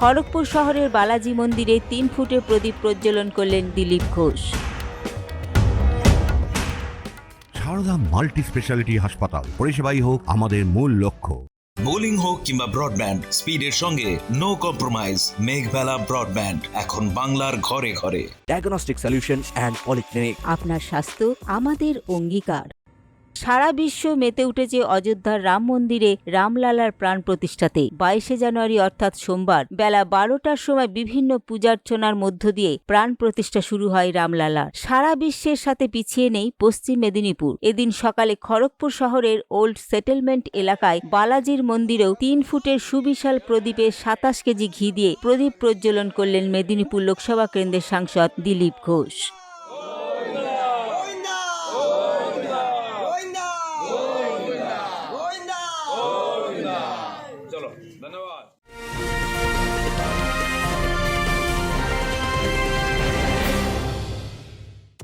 খড়গপুর শহরের বালাজি মন্দিরে তিন ফুটে প্রদীপ প্রজ্বলন করলেন দিলীপ ঘোষ। সারদা মাল্টি স্পেশালিটি হাসপাতাল পরিষেবাই হোক আমাদের মূল লক্ষ্য। বোলিং হোক কিংবা ব্রডব্যান্ড স্পিডের সঙ্গে নো কম্প্রোমাইজ মেঘবেলা ব্রডব্যান্ড এখন বাংলার ঘরে ঘরে। ডায়াগনস্টিক সলিউশন and polyclinic আপনার স্বাস্থ্য আমাদের অঙ্গীকার। সারা বিশ্ব মেতে উঠেছে অযোধ্যার রাম মন্দিরে রামলালার প্রাণ প্রতিষ্ঠাতে। বাইশে জানুয়ারি অর্থাৎ সোমবার, বেলা বারোটার সময় বিভিন্ন পূজার্চনার মধ্য দিয়ে প্রাণ প্রতিষ্ঠা শুরু হয় রামলালার। সারা বিশ্বের সাথে পিছিয়ে নেই পশ্চিম মেদিনীপুর। এদিন সকালে খড়গপুর শহরের ওল্ড সেটেলমেন্ট এলাকায় বালাজির মন্দিরেও তিন ফুটের সুবিশাল প্রদীপে সাতাশ কেজি ঘি দিয়ে প্রদীপ প্রজ্বলন করলেন মেদিনীপুর লোকসভা কেন্দ্রের সাংসদ দিলীপ ঘোষ। later on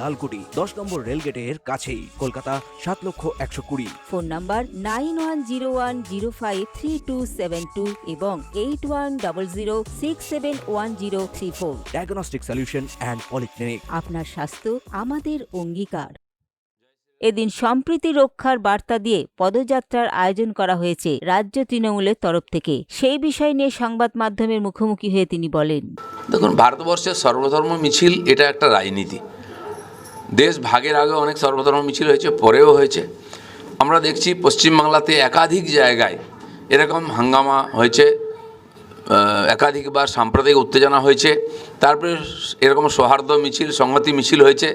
লালকুটি দশ নম্বর রেলগেটের কাছেই। কলকাতা সাত লক্ষ একশো কুড়ি। Phone number nine one zero one zero five three two seven two এবং eight one double zero six seven one zero three four. Diagnostic solution and polyclinic আপনার স্বাস্থ্য আমাদের অঙ্গীকার। এদিন সম্প্রীতি রক্ষার বার্তা দিয়ে পদযাত্রার আয়োজন করা হয়েছে রাজ্য তৃণমূলের তরফ থেকে। সেই বিষয় নিয়ে সংবাদ মাধ্যমের মুখোমুখি হয়ে তিনি বলেন। দেখুন ভারতবর্ষের সর্বধর্ম মিছিল এটা একটা রাজনীতি। দেশ ভাগের আগে অনেক সর্বধর্ম মিছিল হয়েছে, পরেও হয়েছে। আমরা দেখছি পশ্চিমবাংলাতে একাধিক জায়গায় এরকম হাঙ্গামা হয়েছে একাধিকবার সাম্প্রদায়িক উত্তেজনা হয়েছে। তারপরে এরকম সৌহার্দ্য মিছিল, সংহতি মিছিল হয়েছে,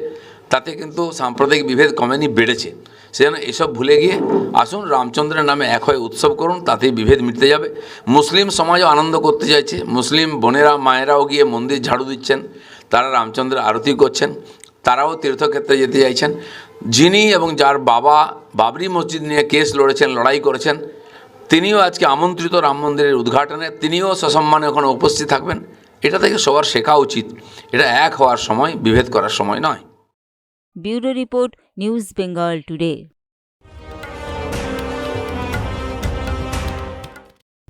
তাতে কিন্তু সাম্প্রদায়িক বিভেদ কমেনি, বেড়েছে। সেজন্য এসব ভুলে গিয়ে আসুন, রামচন্দ্রের নামে এক হয়ে উৎসব করুন, তাতেই বিভেদ মিটতে যাবে। মুসলিম সমাজও আনন্দ করতে চাইছে। মুসলিম বোনেরা, মায়েরাও গিয়ে মন্দির ঝাড়ু দিচ্ছেন। তারা রামচন্দ্রের আরতি করছেন। তারাও তীর্থক্ষেত্রে যেতে চাইছেন। যিনি এবং যার বাবা বাবরি মসজিদ নিয়ে কেস লড়েছেন, লড়াই করেছেন, তিনিও আজকে আমন্ত্রিত রাম মন্দিরের উদ্ঘাটনে, তিনিও সসম্মানে ওখানে উপস্থিত থাকবেন। এটা থেকে সবার শেখা উচিত। এটা এক হওয়ার সময়, বিভেদ করার সময় নয়। Bureau report, news Bengal today.